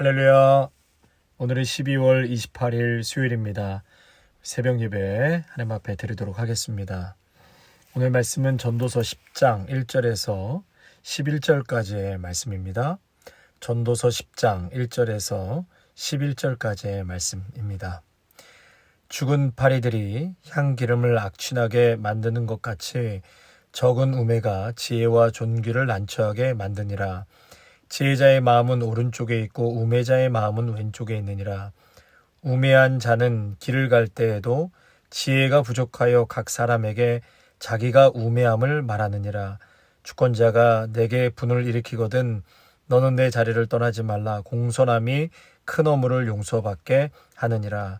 할렐루야. 오늘은 12월 28일 수요일입니다. 새벽 예배 하나님 앞에 드리도록 하겠습니다. 오늘 말씀은 전도서 10장 1절에서 11절까지의 말씀입니다. 전도서 10장 1절에서 11절까지의 말씀입니다. 죽은 파리들이 향기름을 악취나게 만드는 것 같이 적은 우매가 지혜와 존귀를 난처하게 만드니라. 지혜자의 마음은 오른쪽에 있고 우매자의 마음은 왼쪽에 있느니라. 우매한 자는 길을 갈 때에도 지혜가 부족하여 각 사람에게 자기가 우매함을 말하느니라. 주권자가 내게 분을 일으키거든 너는 내 자리를 떠나지 말라. 공손함이 큰 어물을 용서받게 하느니라.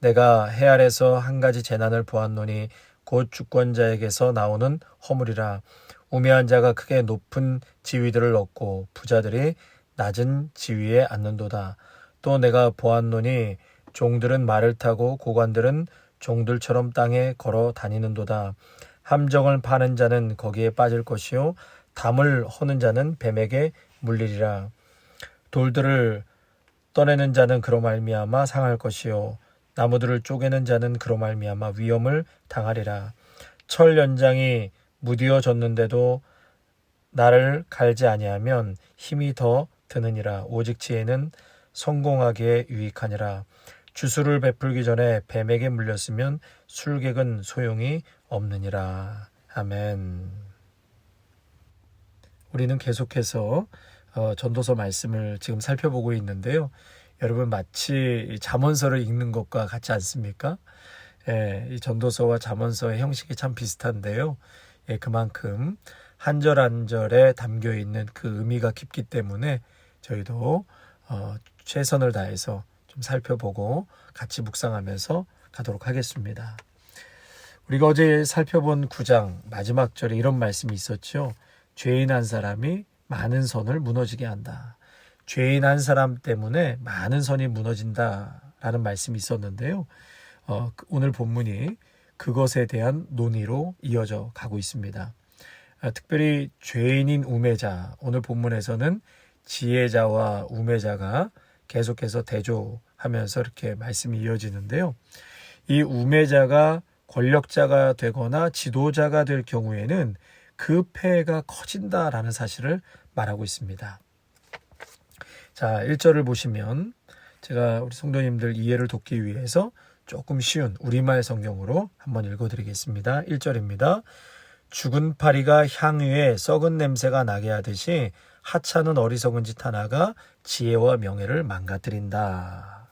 내가 해 아래서 한 가지 재난을 보았노니 곧 주권자에게서 나오는 허물이라. 우매한 자가 크게 높은 지위들을 얻고 부자들이 낮은 지위에 앉는도다. 또 내가 보았노니 종들은 말을 타고 고관들은 종들처럼 땅에 걸어 다니는도다. 함정을 파는 자는 거기에 빠질 것이요 담을 허는 자는 뱀에게 물리리라. 돌들을 떠내는 자는 그로 말미암아 상할 것이요 나무들을 쪼개는 자는 그로 말미암아 위험을 당하리라. 철 연장이 무디어졌는데도 나를 갈지 아니하면 힘이 더 드느니라. 오직 지혜는 성공하기에 유익하니라. 주술을 베풀기 전에 뱀에게 물렸으면 술객은 소용이 없느니라. 아멘. 우리는 계속해서 어, 전도서 말씀을 지금 살펴보고 있는데요. 여러분 마치 잠언서를 읽는 것과 같지 않습니까? 예, 이 전도서와 잠언서의 형식이 참 비슷한데요. 예, 그만큼 한 절 한 절에 담겨 있는 그 의미가 깊기 때문에 저희도 어, 최선을 다해서 좀 살펴보고 같이 묵상하면서 가도록 하겠습니다. 우리가 어제 살펴본 9장 마지막 절에 이런 말씀이 있었죠. 죄인 한 사람이 많은 선을 무너지게 한다. 죄인 한 사람 때문에 많은 선이 무너진다라는 말씀이 있었는데요. 어, 오늘 본문이 그것에 대한 논의로 이어져 가고 있습니다. 아, 특별히 죄인인 우매자, 오늘 본문에서는 지혜자와 우매자가 계속해서 대조하면서 이렇게 말씀이 이어지는데요. 이 우매자가 권력자가 되거나 지도자가 될 경우에는 그 폐해가 커진다라는 사실을 말하고 있습니다. 자, 1절을 보시면 제가 우리 성도님들 이해를 돕기 위해서 조금 쉬운 우리말 성경으로 한번 읽어드리겠습니다. 1절입니다. 죽은 파리가 향유에 썩은 냄새가 나게 하듯이 하찮은 어리석은 짓 하나가 지혜와 명예를 망가뜨린다.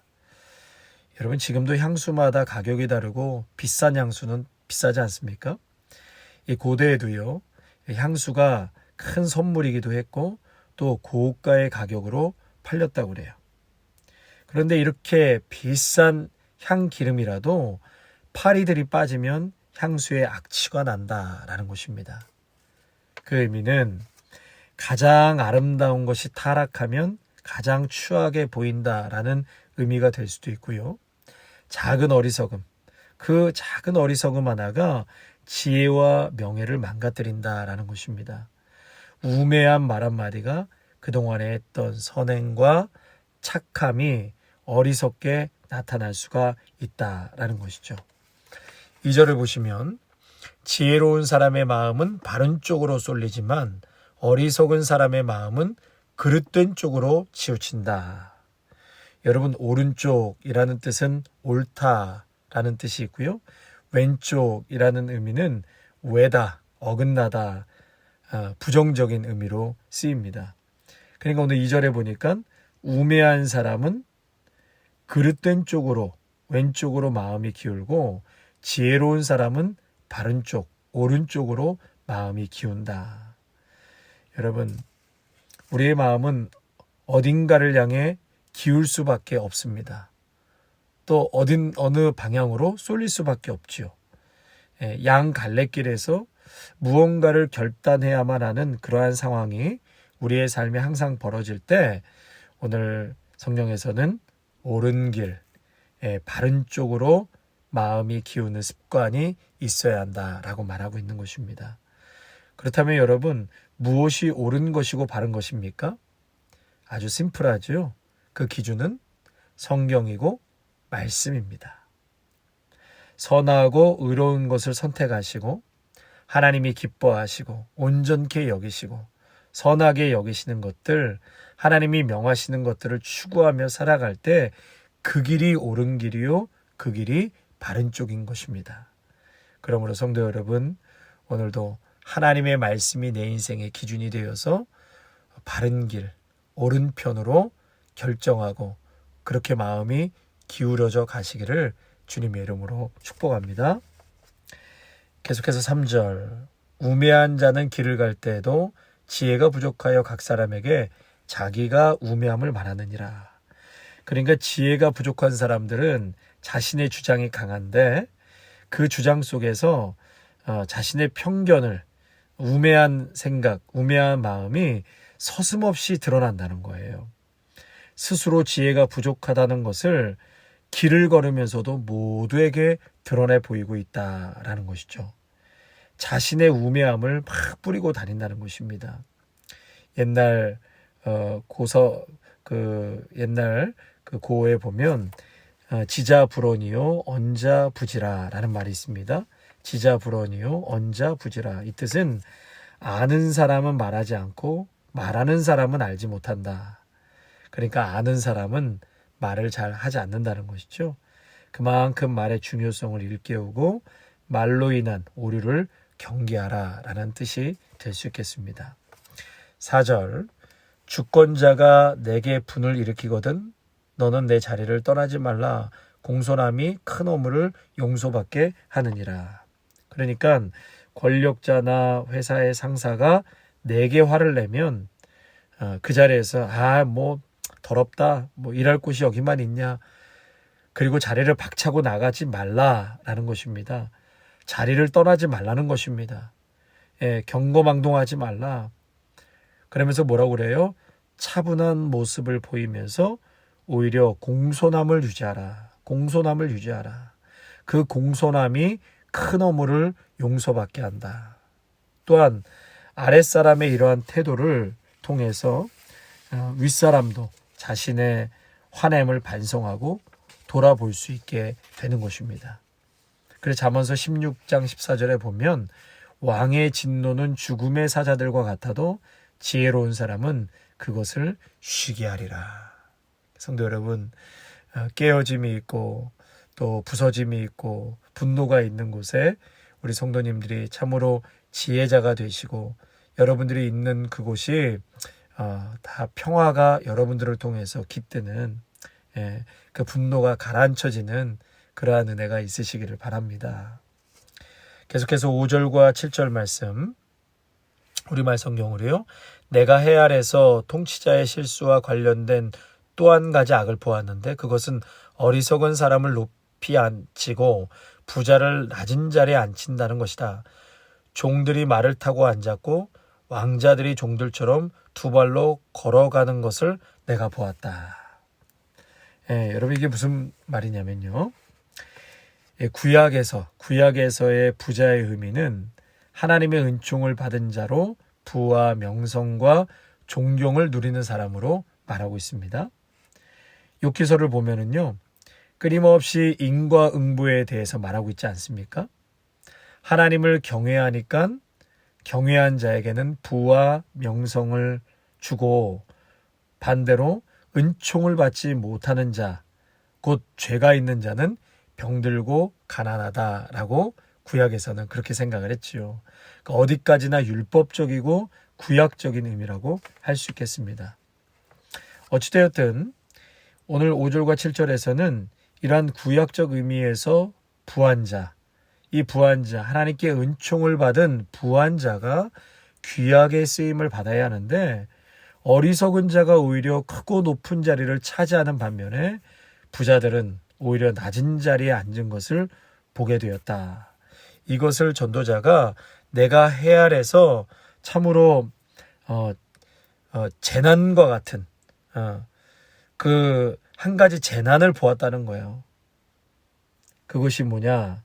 여러분 지금도 향수마다 가격이 다르고 비싼 향수는 비싸지 않습니까? 이 고대에도요 향수가 큰 선물이기도 했고 또 고가의 가격으로 팔렸다고 그래요. 그런데 이렇게 비싼 향기름이라도 파리들이 빠지면 향수에 악취가 난다라는 것입니다. 그 의미는 가장 아름다운 것이 타락하면 가장 추하게 보인다라는 의미가 될 수도 있고요. 작은 어리석음, 그 작은 어리석음 하나가 지혜와 명예를 망가뜨린다라는 것입니다. 우매한 말 한마디가 그동안에 했던 선행과 착함이 어리석게 나타날 수가 있다라는 것이죠. 2절을 보시면 지혜로운 사람의 마음은 바른 쪽으로 쏠리지만 어리석은 사람의 마음은 그릇된 쪽으로 치우친다. 여러분 오른쪽이라는 뜻은 옳다라는 뜻이 있고요. 왼쪽이라는 의미는 외다, 어긋나다, 아, 부정적인 의미로 쓰입니다. 그러니까 오늘 2절에 보니까 우매한 사람은 그릇된 쪽으로 왼쪽으로 마음이 기울고 지혜로운 사람은 바른 쪽 오른쪽으로 마음이 기운다. 여러분 우리의 마음은 어딘가를 향해 기울 수밖에 없습니다. 또 어딘 어느 방향으로 쏠릴 수밖에 없지요. 예, 양 갈래길에서 무언가를 결단해야만 하는 그러한 상황이 우리의 삶에 항상 벌어질 때 오늘 성령에서는 옳은 길, 예, 바른 쪽으로 마음이 기우는 습관이 있어야 한다라고 말하고 있는 것입니다. 그렇다면 여러분 무엇이 옳은 것이고 바른 것입니까? 아주 심플하죠. 그 기준은 성경이고 말씀입니다. 선하고 의로운 것을 선택하시고 하나님이 기뻐하시고 온전케 여기시고 선하게 여기시는 것들 하나님이 명하시는 것들을 추구하며 살아갈 때 그 길이 옳은 길이요 그 길이 바른 쪽인 것입니다. 그러므로 성도 여러분 오늘도 하나님의 말씀이 내 인생의 기준이 되어서 바른 길, 옳은 편으로 결정하고 그렇게 마음이 기울어져 가시기를 주님의 이름으로 축복합니다. 계속해서 3절. 우매한 자는 길을 갈 때에도 지혜가 부족하여 각 사람에게 자기가 우매함을 말하느니라. 그러니까 지혜가 부족한 사람들은 자신의 주장이 강한데 그 주장 속에서 어, 자신의 편견을 우매한 생각, 우매한 마음이 서슴없이 드러난다는 거예요. 스스로 지혜가 부족하다는 것을 길을 걸으면서도 모두에게 드러내 보이고 있다라는 것이죠. 자신의 우매함을 막 뿌리고 다닌다는 것입니다. 옛날 어, 고서 그 옛날 그 고에 보면 어, 지자 불언이요 언자 부지라라는 말이 있습니다. 지자 불언이요 언자 부지라 이 뜻은 아는 사람은 말하지 않고 말하는 사람은 알지 못한다. 그러니까 아는 사람은 말을 잘 하지 않는다는 것이죠. 그만큼 말의 중요성을 일깨우고 말로 인한 오류를 경계하라 라는 뜻이 될 수 있겠습니다. 4절 주권자가 내게 분을 일으키거든 너는 내 자리를 떠나지 말라 공손함이 큰 허물을 용서받게 하느니라. 그러니까 권력자나 회사의 상사가 내게 화를 내면 어, 그 자리에서 아 뭐 더럽다 뭐 일할 곳이 여기만 있냐 그리고 자리를 박차고 나가지 말라라는 것입니다. 자리를 떠나지 말라는 것입니다. 예, 경거망동하지 말라. 그러면서 뭐라고 그래요? 차분한 모습을 보이면서 오히려 공손함을 유지하라. 공손함을 유지하라. 그 공손함이 큰 허물을 용서받게 한다. 또한 아랫사람의 이러한 태도를 통해서 어, 윗사람도 자신의 화냄을 반성하고 돌아볼 수 있게 되는 것입니다. 그래서 잠언서 16장 14절에 보면 왕의 진노는 죽음의 사자들과 같아도 지혜로운 사람은 그것을 쉬게 하리라. 성도 여러분, 어, 깨어짐이 있고 또 부서짐이 있고 분노가 있는 곳에 우리 성도님들이 참으로 지혜자가 되시고 여러분들이 있는 그곳이 어, 다 평화가 여러분들을 통해서 깃드는 예, 그 분노가 가라앉혀지는 그러한 은혜가 있으시기를 바랍니다. 계속해서 5절과 7절 말씀 우리말 성경으로요. 내가 해 아래서 통치자의 실수와 관련된 또 한 가지 악을 보았는데 그것은 어리석은 사람을 높이 앉히고 부자를 낮은 자리에 앉힌다는 것이다. 종들이 말을 타고 앉았고 왕자들이 종들처럼 두 발로 걸어가는 것을 내가 보았다. 예, 여러분 이게 무슨 말이냐면요. 예, 구약에서 구약에서의 부자의 의미는 하나님의 은총을 받은 자로 부와 명성과 존경을 누리는 사람으로 말하고 있습니다. 욕기서를 보면은요. 끊임없이 인과응보에 대해서 말하고 있지 않습니까? 하나님을 경외하니까 경외한 자에게는 부와 명성을 주고 반대로 은총을 받지 못하는 자, 곧 죄가 있는 자는 병들고 가난하다라고 구약에서는 그렇게 생각을 했지요. 그러니까 어디까지나 율법적이고 구약적인 의미라고 할 수 있겠습니다. 어찌되었든 오늘 5절과 7절에서는 이러한 구약적 의미에서 부한자, 이 부한자, 하나님께 은총을 받은 부한자가 귀하게 쓰임을 받아야 하는데 어리석은 자가 오히려 크고 높은 자리를 차지하는 반면에 부자들은 오히려 낮은 자리에 앉은 것을 보게 되었다. 이것을 전도자가 내가 헤아려서 참으로 어, 어, 재난과 같은 어, 그 한 가지 재난을 보았다는 거예요. 그것이 뭐냐?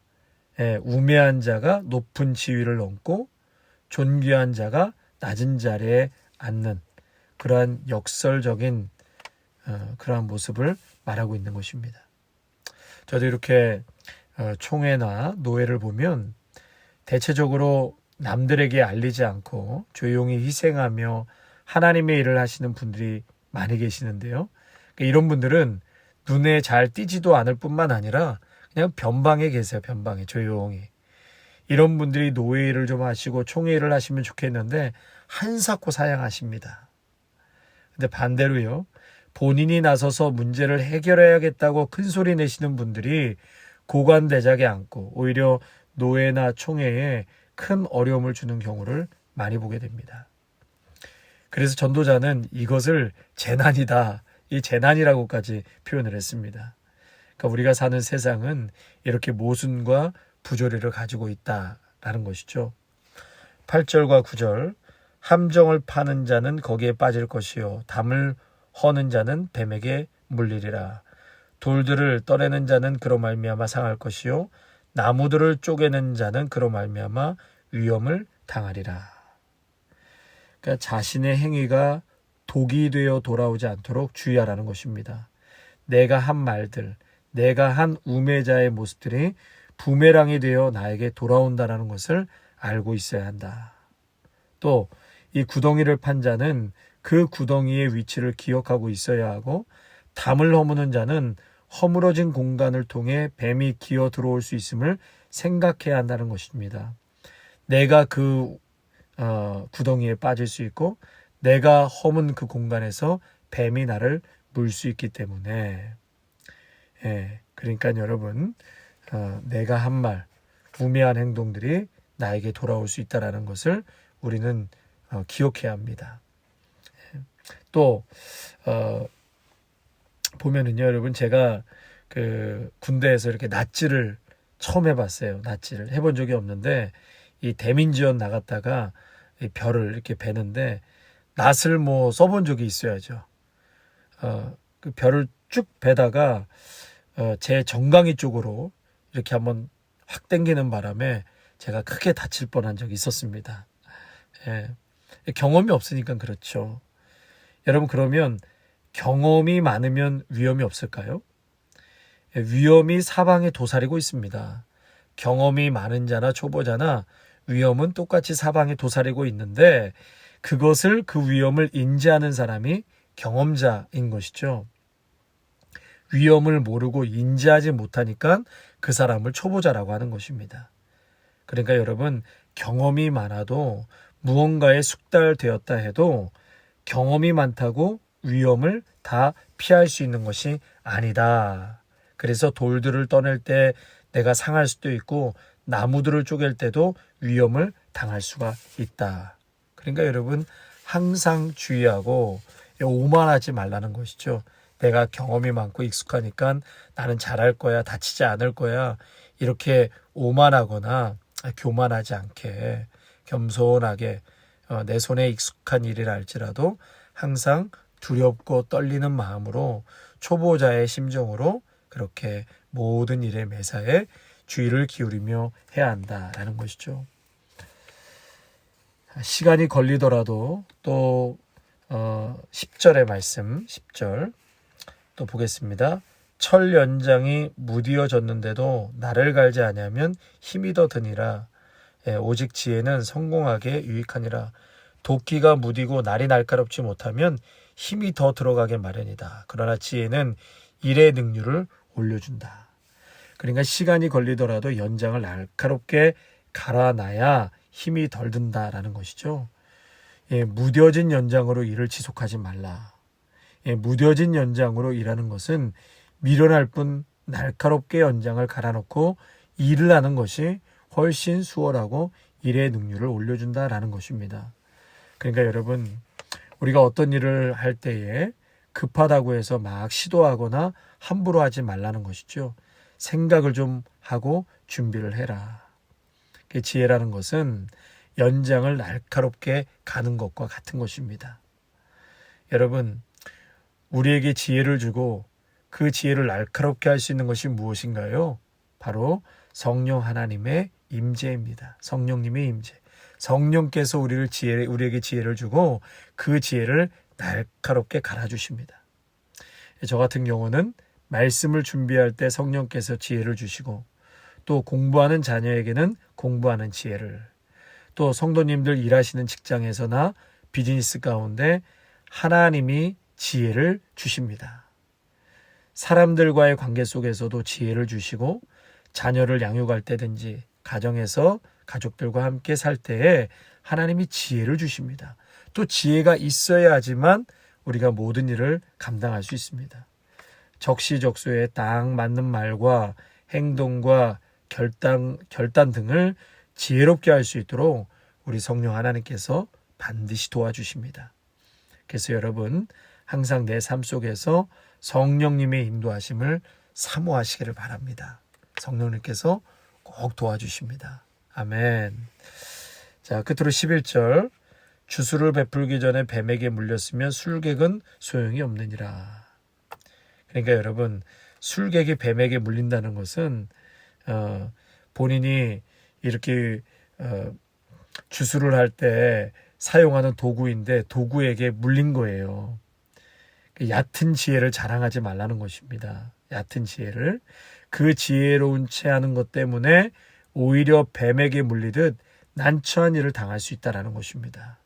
예, 우매한 자가 높은 지위를 넘고 존귀한 자가 낮은 자리에 앉는 그러한 역설적인 어, 그러한 모습을 말하고 있는 것입니다. 저도 이렇게 어, 총회나 노예를 보면 대체적으로 남들에게 알리지 않고 조용히 희생하며 하나님의 일을 하시는 분들이 많이 계시는데요. 그러니까 이런 분들은 눈에 잘 띄지도 않을 뿐만 아니라 그냥 변방에 계세요. 변방에 조용히. 이런 분들이 노예 일을 좀 하시고 총회 일을 하시면 좋겠는데 한사코 사양하십니다. 근데 반대로요. 본인이 나서서 문제를 해결해야겠다고 큰 소리 내시는 분들이 고관 대작에 앉고 오히려 노예나 총회에 큰 어려움을 주는 경우를 많이 보게 됩니다. 그래서 전도자는 이것을 재난이다. 이 재난이라고까지 표현을 했습니다. 그러니까 우리가 사는 세상은 이렇게 모순과 부조리를 가지고 있다라는 것이죠. 8절과 9절 함정을 파는 자는 거기에 빠질 것이요 담을 허는 자는 뱀에게 물리리라. 돌들을 떠내는 자는 그로 말미암아 상할 것이요 나무들을 쪼개는 자는 그로 말미암아 위험을 당하리라. 그러니까 자신의 행위가 독이 되어 돌아오지 않도록 주의하라는 것입니다. 내가 한 말들, 내가 한 우매자의 모습들이 부메랑이 되어 나에게 돌아온다라는 것을 알고 있어야 한다. 또 이 구덩이를 판 자는 그 구덩이의 위치를 기억하고 있어야 하고 담을 허무는 자는 허물어진 공간을 통해 뱀이 기어 들어올 수 있음을 생각해야 한다는 것입니다. 내가 그 어, 구덩이에 빠질 수 있고 내가 허문 그 공간에서 뱀이 나를 물 수 있기 때문에 예, 그러니까 여러분 어, 내가 한말 우매한 행동들이 나에게 돌아올 수 있다라는 것을 우리는 어, 기억해야 합니다. 예. 또 어, 보면은요, 여러분 제가 그 군대에서 이렇게 낫지를 처음 해봤어요. 낫지를 해본 적이 없는데 이 대민지원 나갔다가 이 별을 이렇게 베는데 낫을 뭐 써본 적이 있어야죠. 어, 그 별을 쭉 베다가 어, 제 정강이 쪽으로 이렇게 한번 확 당기는 바람에 제가 크게 다칠 뻔한 적이 있었습니다. 예. 경험이 없으니까 그렇죠. 여러분 그러면 경험이 많으면 위험이 없을까요? 예, 위험이 사방에 도사리고 있습니다. 경험이 많은 자나 초보자나 위험은 똑같이 사방에 도사리고 있는데 그것을 그 위험을 인지하는 사람이 경험자인 것이죠. 위험을 모르고 인지하지 못하니까 그 사람을 초보자라고 하는 것입니다. 그러니까 여러분 경험이 많아도 무언가에 숙달되었다 해도 경험이 많다고 위험을 다 피할 수 있는 것이 아니다. 그래서 돌들을 떠낼 때 내가 상할 수도 있고 나무들을 쪼갤 때도 위험을 당할 수가 있다. 그러니까 여러분 항상 주의하고 오만하지 말라는 것이죠. 내가 경험이 많고 익숙하니까 나는 잘할 거야, 다치지 않을 거야. 이렇게 오만하거나 교만하지 않게 겸손하게 어, 내 손에 익숙한 일이라 할지라도 항상 두렵고 떨리는 마음으로 초보자의 심정으로 그렇게 모든 일의 매사에 주의를 기울이며 해야 한다라는 것이죠. 시간이 걸리더라도 또 어, 10절의 말씀 10절 또 보겠습니다. 철 연장이 무디어졌는데도 나를 갈지 아니하면 힘이 더 드니라. 예, 오직 지혜는 성공하게 유익하니라. 도끼가 무디고 날이 날카롭지 못하면 힘이 더 들어가게 마련이다. 그러나 지혜는 일의 능률을 올려준다. 그러니까 시간이 걸리더라도 연장을 날카롭게 갈아놔야 힘이 덜 든다라는 것이죠. 예, 무뎌진 연장으로 일을 지속하지 말라. 예, 무뎌진 연장으로 일하는 것은 미련할 뿐 날카롭게 연장을 갈아놓고 일을 하는 것이 훨씬 수월하고 일의 능률을 올려준다라는 것입니다. 그러니까 여러분 우리가 어떤 일을 할 때에 급하다고 해서 막 시도하거나 함부로 하지 말라는 것이죠. 생각을 좀 하고 준비를 해라. 그 지혜라는 것은 연장을 날카롭게 가는 것과 같은 것입니다. 여러분, 우리에게 지혜를 주고 그 지혜를 날카롭게 할 수 있는 것이 무엇인가요? 바로 성령 하나님의 임재입니다. 성령님의 임재. 성령께서 우리를 지혜, 우리에게 지혜를 주고 그 지혜를 날카롭게 갈아 주십니다. 저 같은 경우는 말씀을 준비할 때 성령께서 지혜를 주시고 또 공부하는 자녀에게는 공부하는 지혜를 또 성도님들 일하시는 직장에서나 비즈니스 가운데 하나님이 지혜를 주십니다. 사람들과의 관계 속에서도 지혜를 주시고 자녀를 양육할 때든지 가정에서 가족들과 함께 살 때에 하나님이 지혜를 주십니다. 또 지혜가 있어야지만 우리가 모든 일을 감당할 수 있습니다. 적시적소에 딱 맞는 말과 행동과 결단, 결단 등을 지혜롭게 할 수 있도록 우리 성령 하나님께서 반드시 도와주십니다. 그래서 여러분, 항상 내 삶 속에서 성령님의 인도하심을 사모하시기를 바랍니다. 성령님께서 꼭 도와주십니다. 아멘. 자, 끝으로 11절. 주수를 베풀기 전에 뱀에게 물렸으면 술객은 소용이 없느니라. 그러니까 여러분, 술객이 뱀에게 물린다는 것은, 어, 본인이 이렇게, 어, 주수를 할때 사용하는 도구인데 도구에게 물린 거예요. 그 얕은 지혜를 자랑하지 말라는 것입니다. 얕은 지혜를. 그 지혜로운 채 하는 것 때문에 오히려 뱀에게 물리듯 난처한 일을 당할 수 있다라는 것입니다.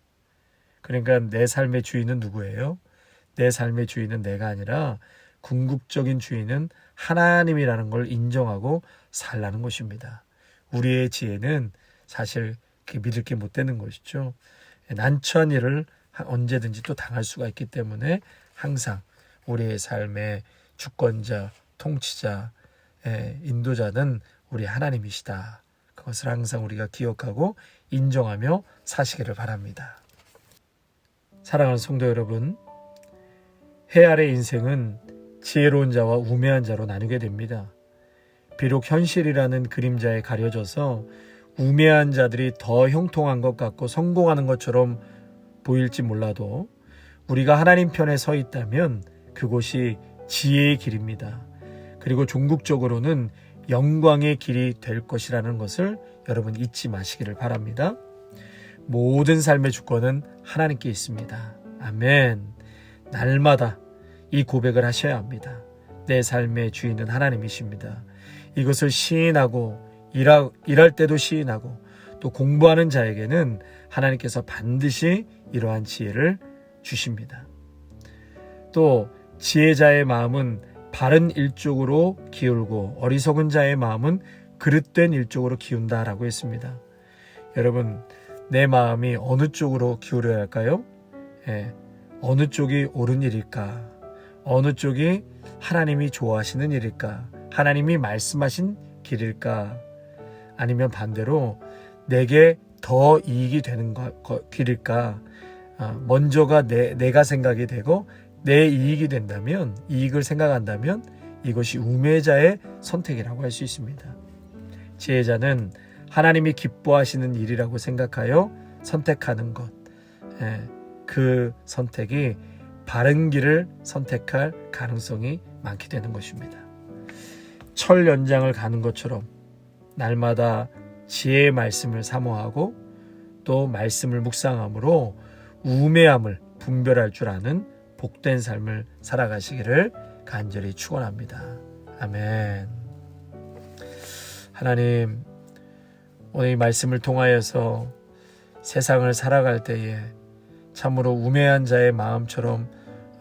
그러니까 내 삶의 주인은 누구예요? 내 삶의 주인은 내가 아니라 궁극적인 주인은 하나님이라는 걸 인정하고 살라는 것입니다. 우리의 지혜는 사실 믿을 게 못 되는 것이죠. 난처한 일을 언제든지 또 당할 수가 있기 때문에 항상 우리의 삶의 주권자, 통치자, 인도자는 우리 하나님이시다. 그것을 항상 우리가 기억하고 인정하며 사시기를 바랍니다. 사랑하는 성도 여러분, 해 아래 인생은 지혜로운 자와 우매한 자로 나누게 됩니다. 비록 현실이라는 그림자에 가려져서 우매한 자들이 더 형통한 것 같고 성공하는 것처럼 보일지 몰라도 우리가 하나님 편에 서 있다면 그곳이 지혜의 길입니다. 그리고 종국적으로는 영광의 길이 될 것이라는 것을 여러분 잊지 마시기를 바랍니다. 모든 삶의 주권은 하나님께 있습니다. 아멘. 날마다 이 고백을 하셔야 합니다. 내 삶의 주인은 하나님이십니다. 이것을 시인하고 일하, 일할 때도 시인하고 또 공부하는 자에게는 하나님께서 반드시 이러한 지혜를 주십니다. 또 지혜자의 마음은 바른 일쪽으로 기울고 어리석은 자의 마음은 그릇된 일쪽으로 기운다라고 했습니다. 여러분, 내 마음이 어느 쪽으로 기울여야 할까요? 예, 어느 쪽이 옳은 일일까? 어느 쪽이 하나님이 좋아하시는 일일까? 하나님이 말씀하신 길일까? 아니면 반대로 내게 더 이익이 되는 길일까? 아, 먼저가 내, 내가 생각이 되고 내 이익이 된다면 이익을 생각한다면 이것이 우매자의 선택이라고 할 수 있습니다. 지혜자는 하나님이 기뻐하시는 일이라고 생각하여 선택하는 것, 예, 그 선택이 바른 길을 선택할 가능성이 많게 되는 것입니다. 철 연장을 가는 것처럼 날마다 지혜의 말씀을 사모하고 또 말씀을 묵상함으로 우매함을 분별할 줄 아는 복된 삶을 살아가시기를 간절히 축원합니다. 아멘. 하나님 오늘 이 말씀을 통하여서 세상을 살아갈 때에 참으로 우매한 자의 마음처럼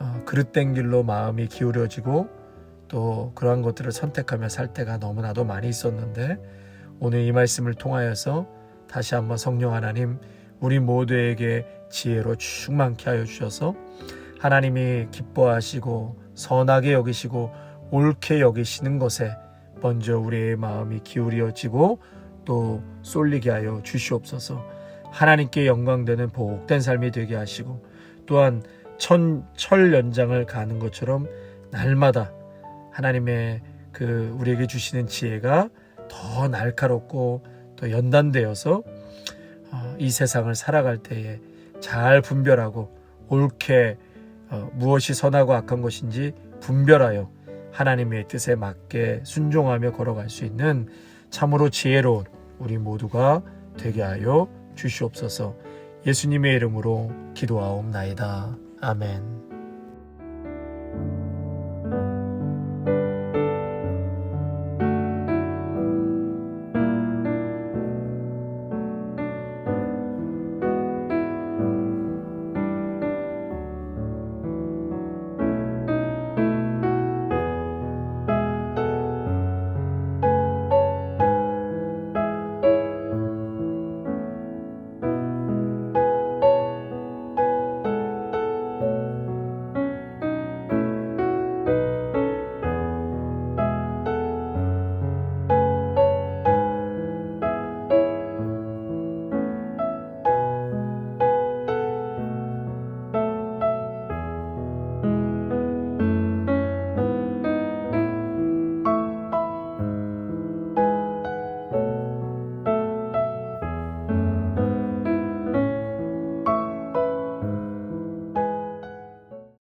어, 그릇된 길로 마음이 기울여지고 또 그러한 것들을 선택하며 살 때가 너무나도 많이 있었는데 오늘 이 말씀을 통하여서 다시 한번 성령 하나님 우리 모두에게 지혜로 충만케 하여 주셔서 하나님이 기뻐하시고 선하게 여기시고 옳게 여기시는 것에 먼저 우리의 마음이 기울여지고 또 쏠리게 하여 주시옵소서. 하나님께 영광되는 복된 삶이 되게 하시고 또한 천, 철 연장을 가는 것처럼 날마다 하나님의 그 우리에게 주시는 지혜가 더 날카롭고 더 연단되어서 어, 이 세상을 살아갈 때에 잘 분별하고 옳게 어, 무엇이 선하고 악한 것인지 분별하여 하나님의 뜻에 맞게 순종하며 걸어갈 수 있는 참으로 지혜로운 우리 모두가 되게 하여 주시옵소서 예수님의 이름으로 기도하옵나이다. 아멘.